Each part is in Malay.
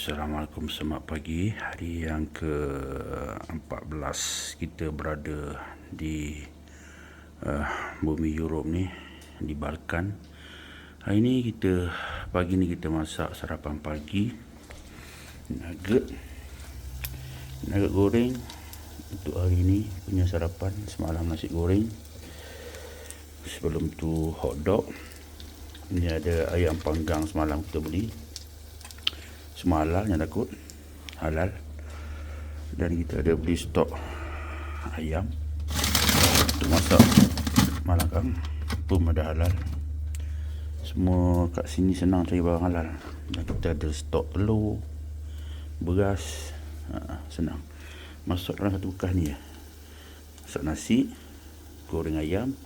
Assalamualaikum selamat pagi. Hari yang ke-14 kita berada di uh, bumi Europe ni Di Balkan. Hari ni kita, pagi ni kita masak sarapan pagi. Nugget. Nugget goreng. Untuk hari ni punya sarapan Semalam nasi goreng. Sebelum tu hot dog Ini ada ayam panggang semalam kita beli semua halal yang takut. Halal. Dan kita ada beli stok ayam. Untuk masak. Malakang pun ada halal. Semua kat sini senang cari barang halal. Dan kita ada stok telur beras. Ha, senang. Masuk dalam satu bekas ni ya. Masak nasi goreng ayam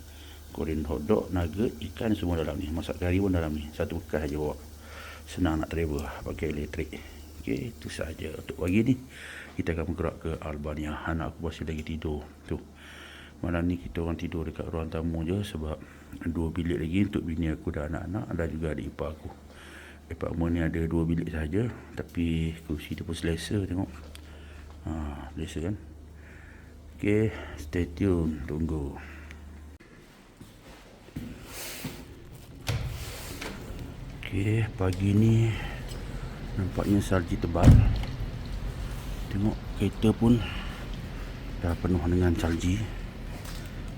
goreng hotdog nugget ikan semua dalam ni. Masak kari pun dalam ni. Satu bekas aja bawa senang nak travel pakai elektrik. Okey itu saja untuk pagi ni. Kita akan bergerak ke Albania. Anak aku masih lagi tidur. Tu. Malam ni kita orang tidur dekat ruang tamu je sebab dua bilik lagi untuk bini aku dan anak-anak dan juga adik ipar aku. Apartment ni ada dua bilik saja tapi kursi dia pun selesa tengok. Ha, selesa kan? Okey stay tune tunggu Okey, pagi ni nampaknya salji tebal. Tengok kereta pun dah penuh dengan salji.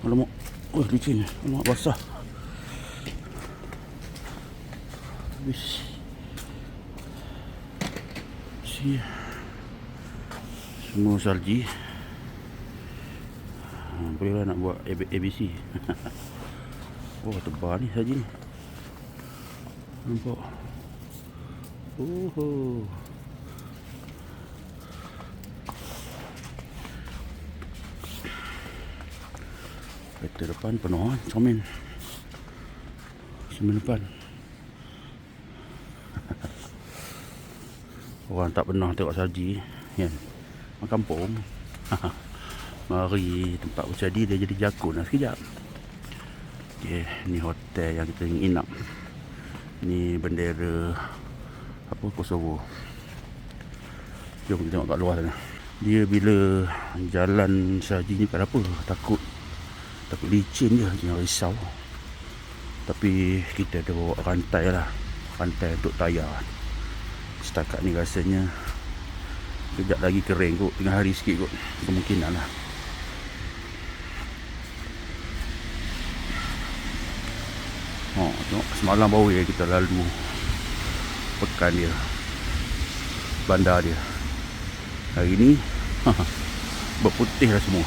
Alamak, oh licin. Alamak basah. Habis. Si. Semua salji. Ha, bolehlah nak buat ABC. oh, tebal ni salji ni. Nampak. Oh. Kereta depan penuh kan, cermin. Cermin depan. Orang tak pernah tengok saji, kan. Mak kampung. Mari tempat berjadi dia jadi jakun lah sekejap. Okay, ni hotel yang kita ingin inap ni bendera apa Kosovo. Jom kita tengok kat luar sana. Dia bila jalan sahaja ni tak apa? Takut takut licin je jangan risau. Tapi kita ada bawa rantai lah. Rantai untuk tayar. Setakat ni rasanya kejap lagi kering kot. Tengah hari sikit kot. Kemungkinan lah Oh, tengok semalam baru ya kita lalu pekan dia. Bandar dia. Hari ni berputih lah semua.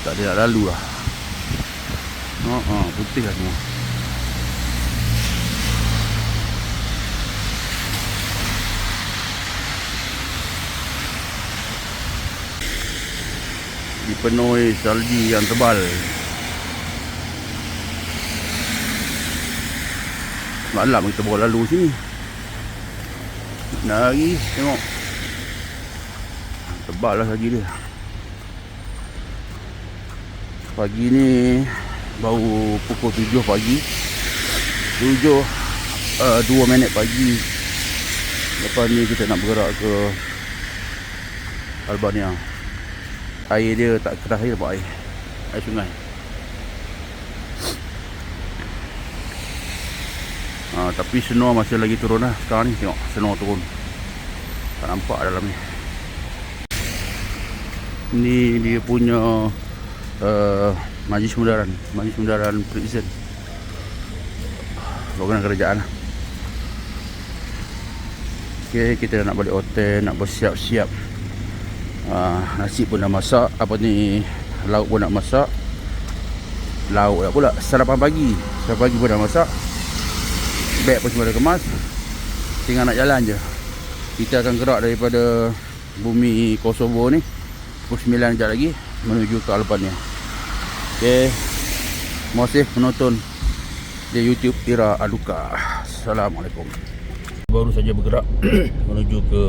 Tak ada nak lalu lah. Oh, oh, putih lah semua. Dipenuhi salji yang tebal. Malam kita bawa lalu sini. Nari Tengok. Tebal lah lagi dia. Pagi ni Baru pukul 7 pagi. 7 uh, 2 minit pagi. Lepas ni kita nak bergerak ke Albania. Air dia tak kerah air Air, air sungai ha, Tapi senor masih lagi turun lah. Sekarang ni tengok senor turun. Tak nampak dalam ni. Ni dia punya uh, Majlis Mudaran. Majlis Mudaran Prison. Bagian kerajaan lah. Okay, kita nak balik hotel Nak bersiap-siap. Uh, Nasi pun dah masak. Apa ni Lauk pun nak masak. Lauk pula. Sarapan pagi. Sarapan pagi pun dah masak Beg pun semua dah kemas. Tinggal nak jalan je. Kita akan gerak daripada Bumi Kosovo ni Pukul 9 sekejap lagi Menuju ke Albania Terima kasih menonton Di Youtube Tira Aduka Assalamualaikum. Baru saja bergerak Menuju ke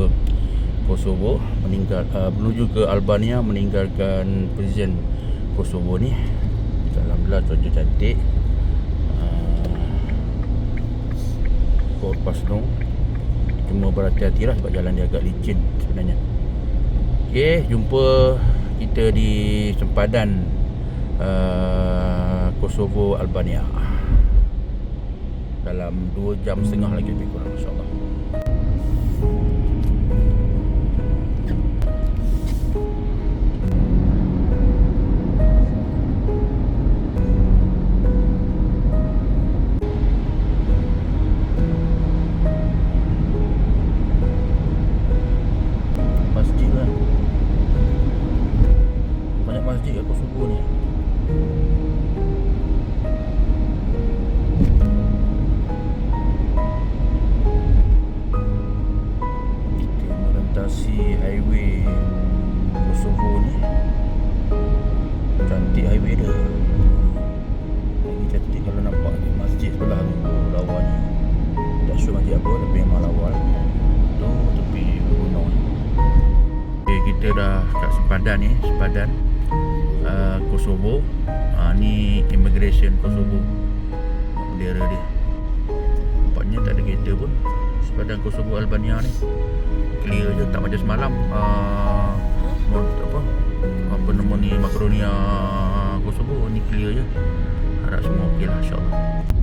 Kosovo meninggal uh, Menuju ke Albania Meninggalkan Presiden Kosovo ni. Alhamdulillah cuaca cantik Fort Pasno Cuma berhati-hati lah sebab jalan dia agak licin sebenarnya. Okay, jumpa kita di sempadan uh, Kosovo Albania. Dalam 2 jam setengah lagi lebih kurang insyaAllah dah kat sempadan ni Sempadan uh, Kosovo. Uh, Ni immigration Kosovo. Bendera dia. Nampaknya tak ada kereta pun. Sempadan Kosovo Albania ni. Clear je tak macam semalam. Uh, Mont, apa? Apa nama ni Makronia Kosovo ni clear je. Harap semua okey lah insyaAllah.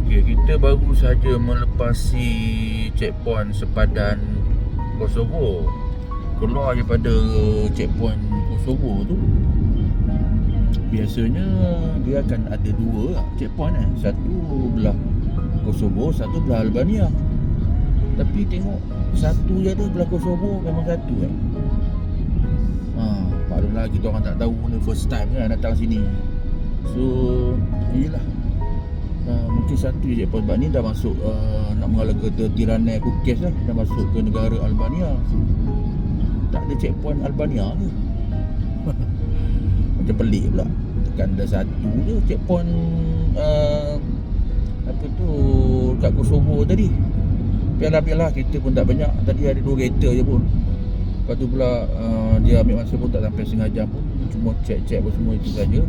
Okay, kita baru saja melepasi checkpoint sepadan Kosovo keluar daripada checkpoint Kosovo tu biasanya dia akan ada dua lah checkpoint eh. Satu belah Kosovo satu belah Albania. Tapi tengok satu je ada belah Kosovo memang satu eh. Ha, maklumlah kita orang tak tahu ni first time kan datang sini. So inilah uh, mungkin satu je checkpoint. Sebab ni dah masuk uh, nak mengalah ke Tirana Kukes lah. Dah masuk ke negara Albania tak ada checkpoint Albania ke macam pelik pula. Tekan dah satu je checkpoint uh, apa tu kat Kosovo tadi. Pialah-pialah kita pun tak banyak. Tadi ada dua kereta je pun. Lepas tu pula uh, dia ambil masa pun tak sampai setengah jam pun. Cuma cek-cek pun semua itu saja.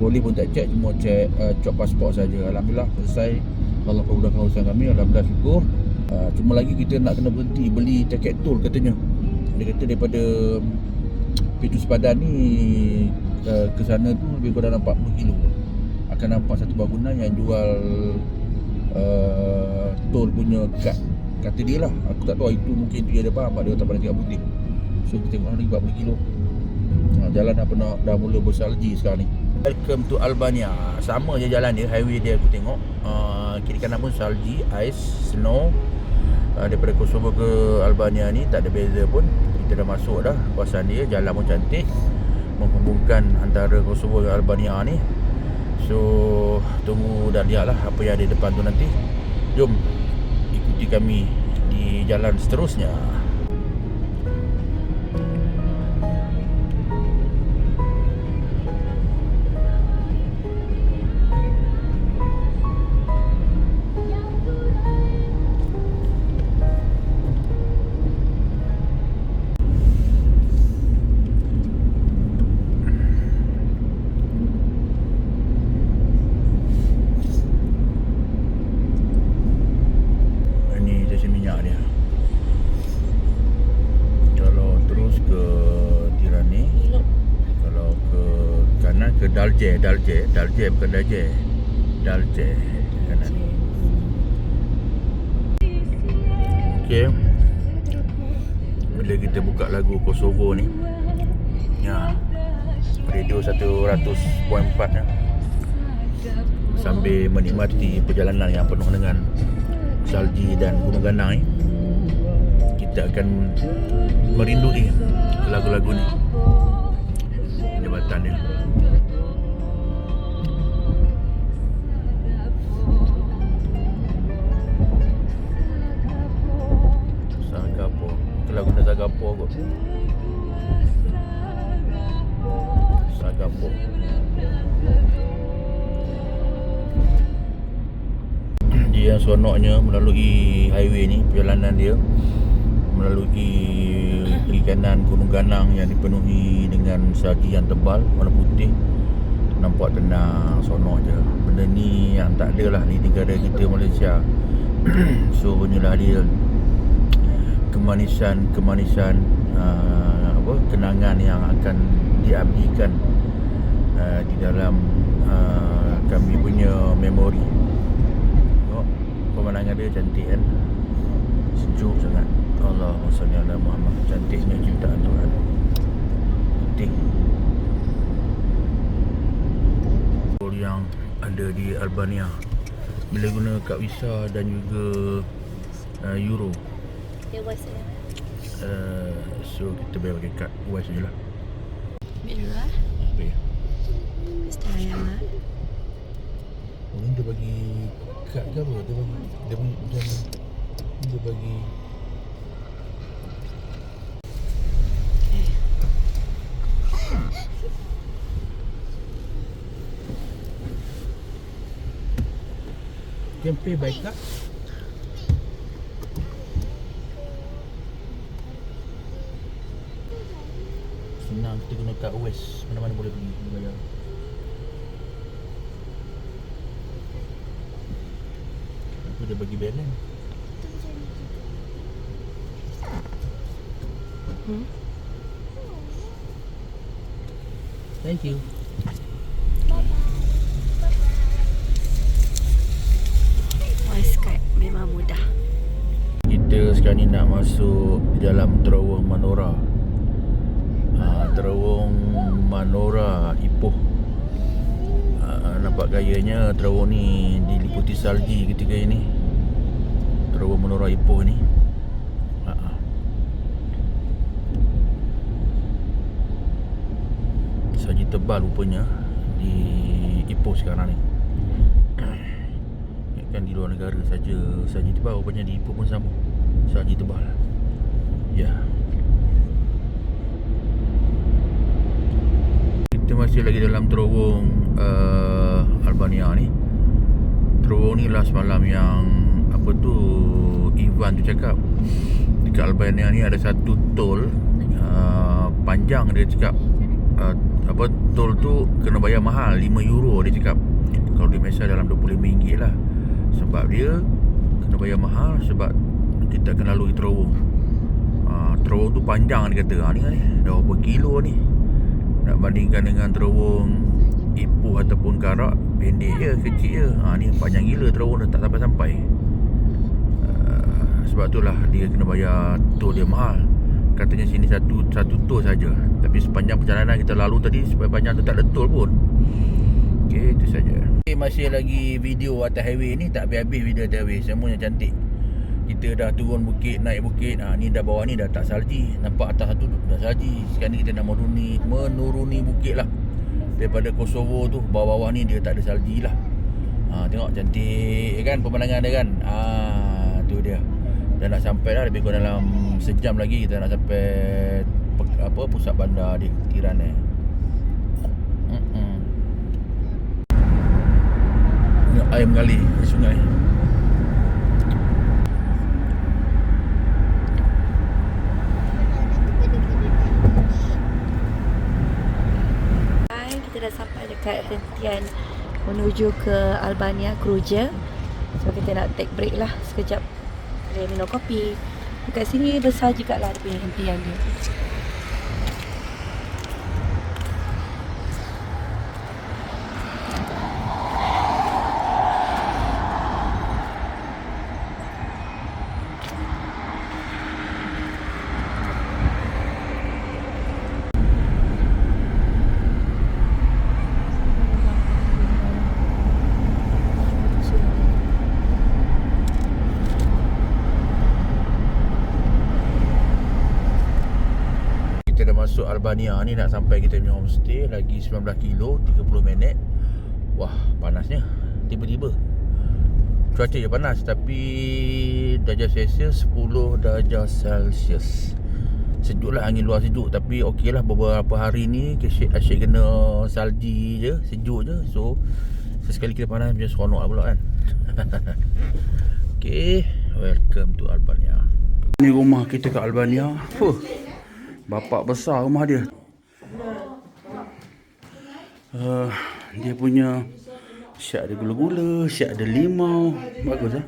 Polis pun tak cek Cuma cek uh, cop pasport saja. Alhamdulillah selesai. Allah permudahkan urusan kami. Alhamdulillah syukur. Uh, Cuma lagi kita nak kena berhenti beli tiket tol katanya Dia kata daripada Pintu sepadan ni uh, Ke sana tu lebih kurang 40 kilo Akan nampak satu bangunan yang jual uh, Tol punya kad. Kata dia lah Aku tak tahu itu mungkin dia ada faham Dia tak pernah tengok putih. So kita tengok lagi 40 kilo ha, Jalan dah pernah Dah mula bersalji sekarang ni. Welcome to Albania. Sama je jalan dia Highway dia aku tengok. Uh, Kiri kanan pun salji Ice Snow. Uh, Daripada Kosovo ke Albania ni Tak ada beza pun Kita dah masuk dah. Kawasan dia Jalan pun cantik. Menghubungkan antara Kosovo dan Albania ni. So Tunggu dan lihat lah Apa yang ada depan tu nanti. Jom Ikuti kami Di jalan seterusnya Dalje Dalje Dalje bukan Dalje. Dalje Okay Bila kita buka lagu Kosovo ni Ya Radio 100.4 ya. Sambil menikmati perjalanan yang penuh dengan salji dan gunung ganang ni kita akan merindui lagu-lagu ni Kot Sagapo dia seronoknya melalui highway ni perjalanan dia melalui kiri kanan gunung ganang yang dipenuhi dengan salji yang tebal warna putih nampak tenang seronok je. Benda ni yang tak ada lah di negara kita Malaysia. So inilah dia kemanisan-kemanisan uh, apa kenangan yang akan diabdikan uh, di dalam uh, kami punya memori. Tengok pemandangan dia cantik kan. Sejuk sangat. Allah salli ala Muhammad. Cantiknya ciptaan Tuhan. Putih. yang ada di Albania bila guna kad visa dan juga uh, euro dia. Uh, so kita bayar pakai kad wise je lah Ambil dulu lah. bayar Mesti ayam lah. Orang dia bagi kad ke apa? Dia bagi dia macam dia bagi Can pay by card? Senang kita guna kad West Mana-mana boleh pergi bayar Aku dia bagi balance Hmm? Thank you memang mudah. Kita sekarang ni nak masuk di dalam terowong Manora Terowong Manora Ipoh. Ha, Nampak gayanya terowong ni diliputi salji ketika ini. Terowong Manora Ipoh ni. Ha. Salji tebal rupanya di Ipoh sekarang ni. Kan di luar negara saja salji tebal rupanya di Ipoh pun sama. Salji tebal. Ya. kita masih lagi dalam terowong uh, Albania ni. Terowong ni lah semalam yang apa tu Ivan tu cakap. Dekat Albania ni ada satu tol uh, panjang dia cakap uh, apa tol tu kena bayar mahal 5 euro dia cakap. Kalau di Malaysia dalam RM25 lah. Sebab dia kena bayar mahal sebab kita akan lalui terowong. Ha, terowong tu panjang dia kata. Ha, ni, ni. Dah berapa kilo ni nak bandingkan dengan terowong Ipoh ataupun Karak pendek je kecil je ha, ni panjang gila terowong tak sampai-sampai uh, sebab itulah dia kena bayar tol dia mahal katanya sini satu satu tol saja tapi sepanjang perjalanan kita lalu tadi sepanjang tu tak ada tol pun Okey, itu saja. Okay, masih lagi video atas highway ni tak habis-habis video atas highway. Semuanya cantik. Kita dah turun bukit, naik bukit. Ha, ni dah bawah ni dah tak salji. Nampak atas satu dah salji. Sekarang ni kita nak menuruni, menuruni bukit lah. Daripada Kosovo tu, bawah-bawah ni dia tak ada salji lah. Ha, tengok cantik kan pemandangan dia kan. Ha, tu dia. Dah nak sampai lah lebih kurang dalam sejam lagi kita nak sampai apa pusat bandar di Tiran eh. Mm-mm. Mengalir di sungai. Hai, kita dah sampai dekat hentian menuju ke Albania Kruja. So kita nak take break lah sekejap. Kita minum kopi. Dekat sini besar juga lah dia punya dia. Kita dah masuk Albania ni nak sampai kita punya homestay lagi 19 kilo 30 minit. Wah, panasnya. Tiba-tiba. Cuaca je panas tapi darjah Celsius 10 darjah Celsius. Sejuk lah angin luar sejuk tapi okey lah beberapa hari ni asyik, asyik kena salji je, sejuk je. So sesekali kita panas macam seronok lah pula kan. okay, welcome to Albania. Ni rumah kita kat Albania. Fuh. Bapak besar rumah dia. Uh, dia punya siap ada gula-gula, siap ada limau. Bagus ah.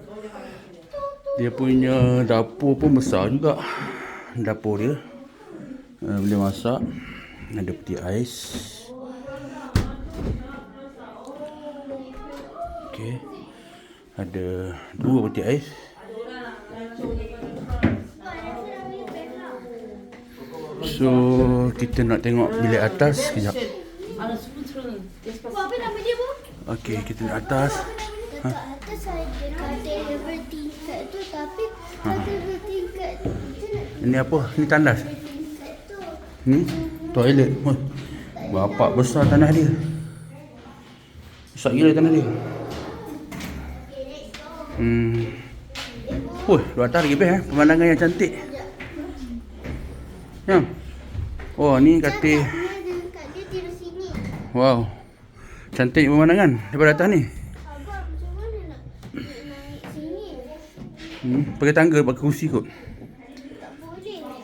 Dia punya dapur pun besar juga. Dapur dia. Uh, boleh masak. Ada peti ais. Okey. Ada dua peti ais. So, kita nak tengok bilik atas sekejap. Okey, kita nak atas. Tu nak Ini apa? Ini tandas. Ni toilet. Oh, bapak besar tanah dia. Besar gila tanah dia. Hmm. Woi, luar best eh. Pemandangan yang cantik. Ya. Oh, ni katil. Dia ada kat dia tidur sini. Wow. Cantik pemandangan daripada atas ni. Hmm. Pakai tangga, pakai kursi kot.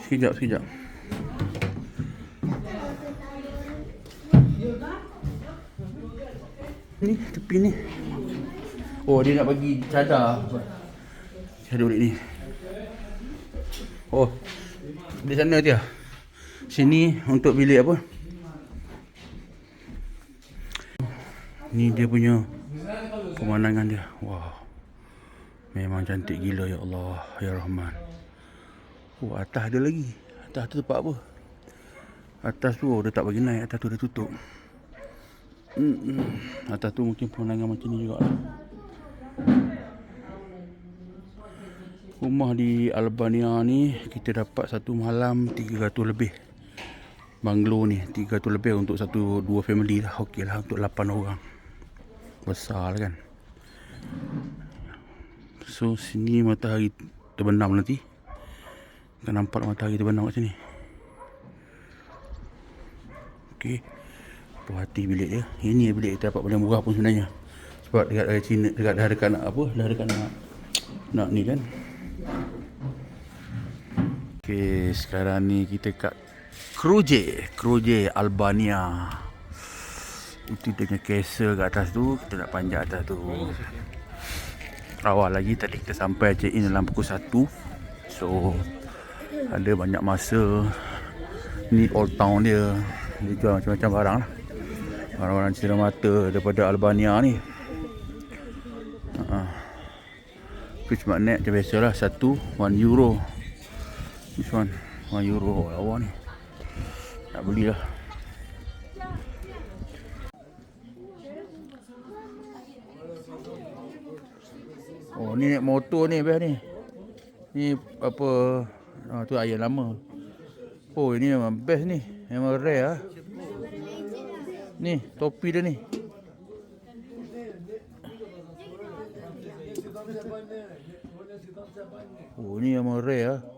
Sekejap, sekejap. Ni tepi ni. Oh dia nak bagi cadar. Cadar ni. Oh. Di sana dia. Sini untuk bilik apa? Ni dia punya pemandangan dia. Wow. Memang cantik gila ya Allah, ya Rahman. Oh, atas ada lagi. Atas tu tempat apa? Atas tu oh, dia tak bagi naik, atas tu dia tutup. Hmm, atas tu mungkin pemandangan macam ni juga lah. Rumah di Albania ni kita dapat satu malam 300 lebih. Banglo ni 300 lebih untuk satu dua family lah. Okey lah untuk 8 orang. Besar lah kan. So sini matahari terbenam nanti. Akan nampak matahari terbenam kat sini. Okey. Puas hati bilik dia. Ini bilik kita dapat paling murah pun sebenarnya. Sebab dekat dekat China dekat dah dekat nak apa? Dah dekat nak nak ni kan. Okey, sekarang ni kita kat Kruje, Kruje Albania. Itu dia punya castle kat atas tu, kita nak panjat atas tu. Awal lagi tadi kita sampai check in dalam pukul 1. So ada banyak masa ni old town dia. Dia jual macam-macam barang lah. Barang-barang cera mata daripada Albania ni. Uh-huh. Fish magnet macam biasa lah. Satu, one euro. This one, one euro. Lawa ni. Nak beli lah. Oh ni naik motor ni best ni. Ni apa ah, tu ayam lama. Oh ini memang best ni. Memang rare ah. Ni topi dia ni. Oh ni memang rare ah.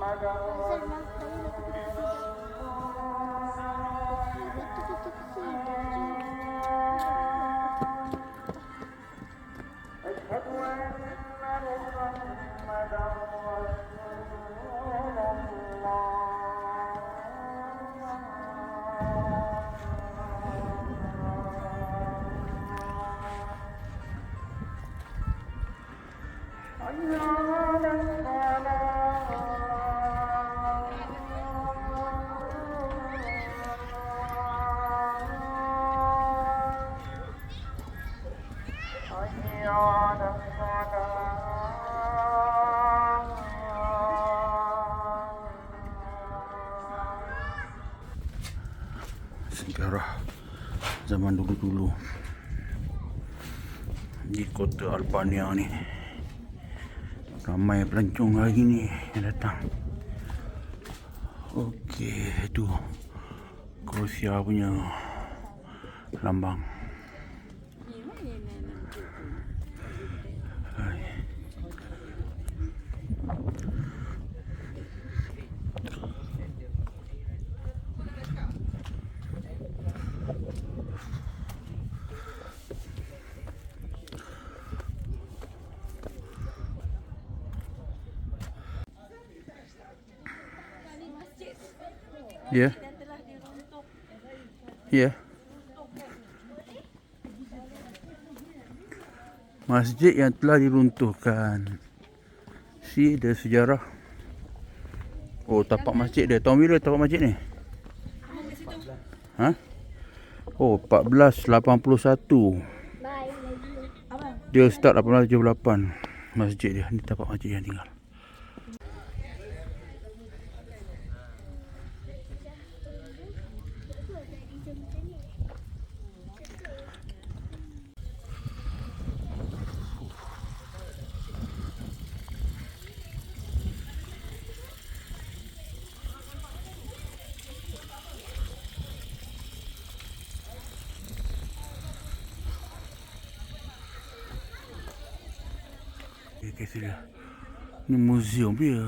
محمدا رسول الله zaman dulu-dulu. Di kota Albania ni. Ramai pelancong hari ni yang datang. Okey tu Kroasia punya lambang Ya. Ya. Masjid yang telah diruntuhkan. Si ada sejarah. Oh, tapak masjid dia. Tahun bila tapak masjid ni? Ha? Oh, 1481. Bye. Dia start 1878 masjid dia. Ni tapak masjid yang tinggal. Eh, kasi dia. Ni museum dia.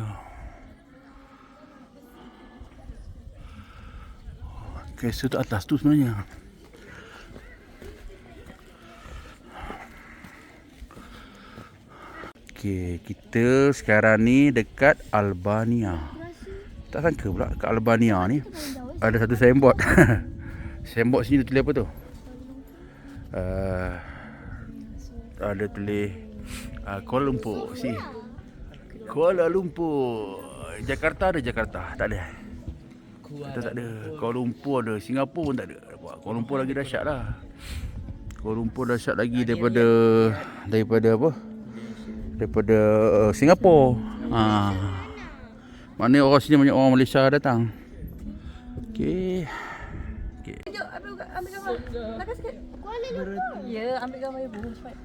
Kisah tu atas tu sebenarnya. Okey, kita sekarang ni dekat Albania. Tak sangka pula kat Albania ni ada satu signboard. signboard sini tulis apa tu? Uh, ada tulis uh, Kuala Lumpur si. Kuala Lumpur. Jakarta ada Jakarta, tak ada. Kita tak ada. Kuala Lumpur ada, Singapura pun tak ada. Kuala Lumpur lagi dahsyat lah. Kuala Lumpur dahsyat lagi daripada daripada apa? Daripada uh, Singapura. Ha. Mana orang sini banyak orang Malaysia datang. Okey. Okey. Jom, ambil, ambil gambar. Lumpur. Ya, ambil gambar ibu. Cepat.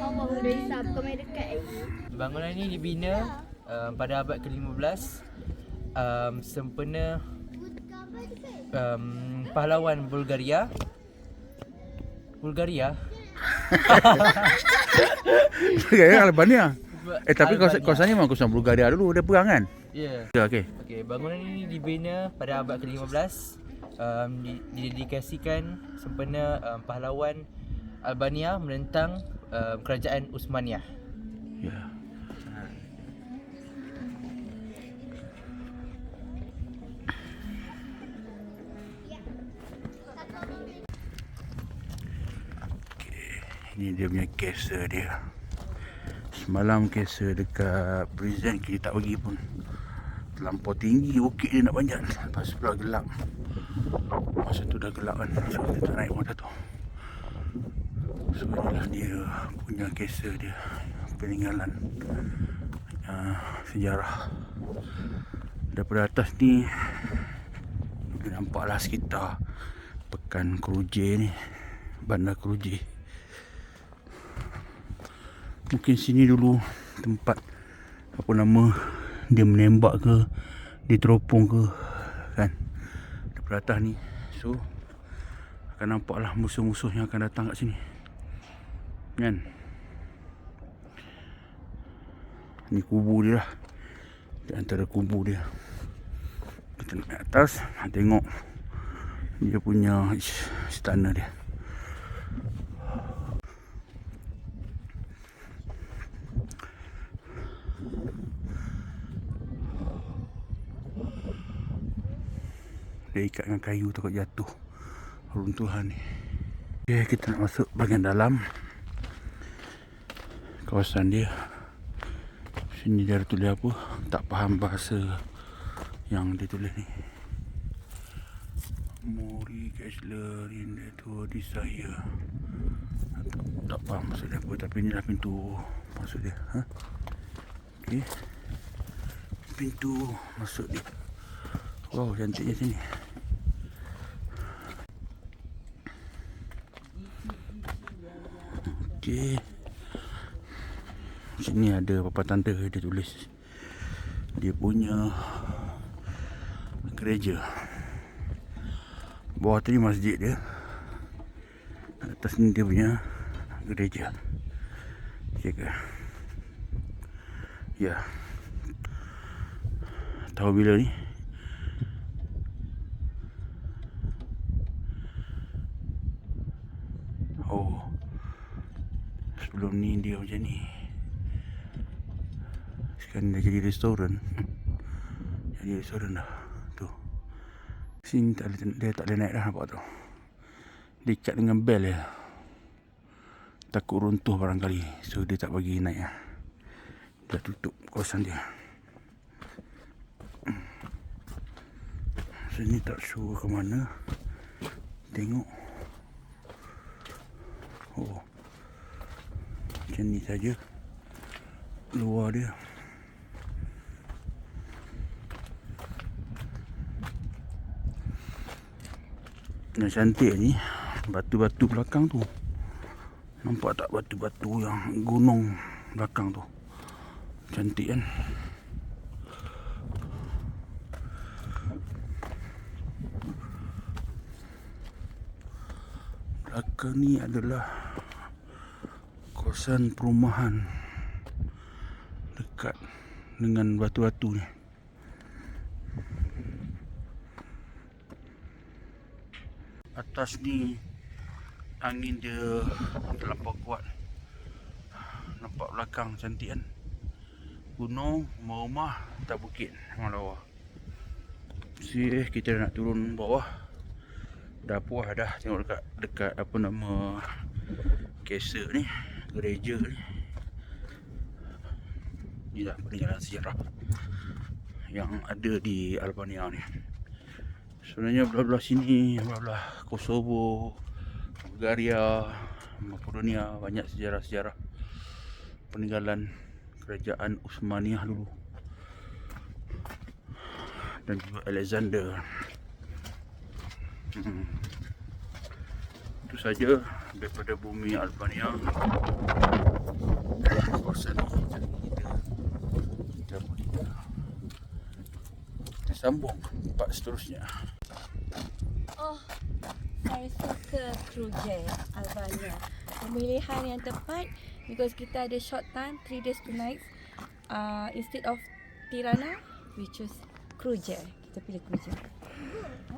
Allah boleh hisap kau main dekat lagi. Bangunan ini dibina uh, pada abad ke-15 um, sempena um, pahlawan Bulgaria Bulgaria Bulgaria Albania. Eh tapi kau Albania. kawasan ni memang kawasan Bulgaria dulu dia perang kan? Ya. Ya okey. Okey, bangunan ini dibina pada abad ke-15 um, di- didedikasikan sempena um, pahlawan Albania menentang um, kerajaan Uthmaniyah. Ya. Okey, Ini dia punya kesa dia. Semalam kesa dekat prison kita tak pergi pun. Terlampau tinggi bukit dia nak panjat. Lepas pula gelap. Masa tu dah gelap kan. So kita tak naik motor tu. So inilah dia punya kesa dia Peninggalan uh, Sejarah Daripada atas ni Boleh nampaklah sekitar Pekan Keruje ni Bandar Keruje Mungkin sini dulu Tempat Apa nama Dia menembak ke Dia teropong ke Kan Daripada atas ni So akan nampaklah musuh-musuh yang akan datang kat sini. Kan? Ni kubu dia lah. Di antara kubu dia. Kita naik atas, tengok dia punya istana dia. Dia ikat dengan kayu takut jatuh runtuhan ni. Okay, kita nak masuk bahagian dalam kawasan dia. Sini dia tulis apa? Tak faham bahasa yang dia tulis ni. Mori Kessler in the tour desire. Tak, tak faham maksud dia apa tapi ni lah pintu masuk dia. Ha? Okay. Pintu masuk dia. Wow, cantiknya sini. Okey. Sini ada papan tanda dia tulis. Dia punya gereja. Bawah tu ni masjid dia. Atas ni dia punya gereja. Ya ke? Ya. Tahu bila ni? Oh. Sebelum ni dia macam ni Sekarang dah jadi restoran Jadi suara dah. Tu. Sini tak boleh, dia tak boleh naik dah nampak tu. Dia ikat dengan bel dia. Takut runtuh barangkali. So dia tak bagi naik lah. Dah tutup kawasan dia. Sini tak sure ke mana. Tengok. Macam ni saja. Luar dia. Yang cantik ni batu-batu belakang tu. Nampak tak batu-batu yang gunung belakang tu. Cantik kan? Belakang ni adalah kawasan perumahan dekat dengan batu-batu ni. Atas ni angin dia terlampau kuat. Nampak belakang cantik kan? Gunung, rumah-rumah, tak bukit memang lawa. Si kita nak turun bawah. Dah puas dah tengok dekat dekat apa nama Kesek ni, gereja ni. Ni dah peninggalan sejarah yang ada di Albania ni. Sebenarnya belah-belah sini, belah-belah Kosovo, Bulgaria, Makedonia banyak sejarah-sejarah peninggalan kerajaan Uthmaniyah dulu. Dan juga Alexander. Hmm. Itu saja daripada bumi Albania. Kawasan kita kita kita, sambung part seterusnya. Oh, saya suka Krujer, Albania. Pemilihan yang tepat because kita ada short time, 3 days 2 nights. Uh, instead of Tirana, we choose Krujer. Kita pilih Krujer. Ha?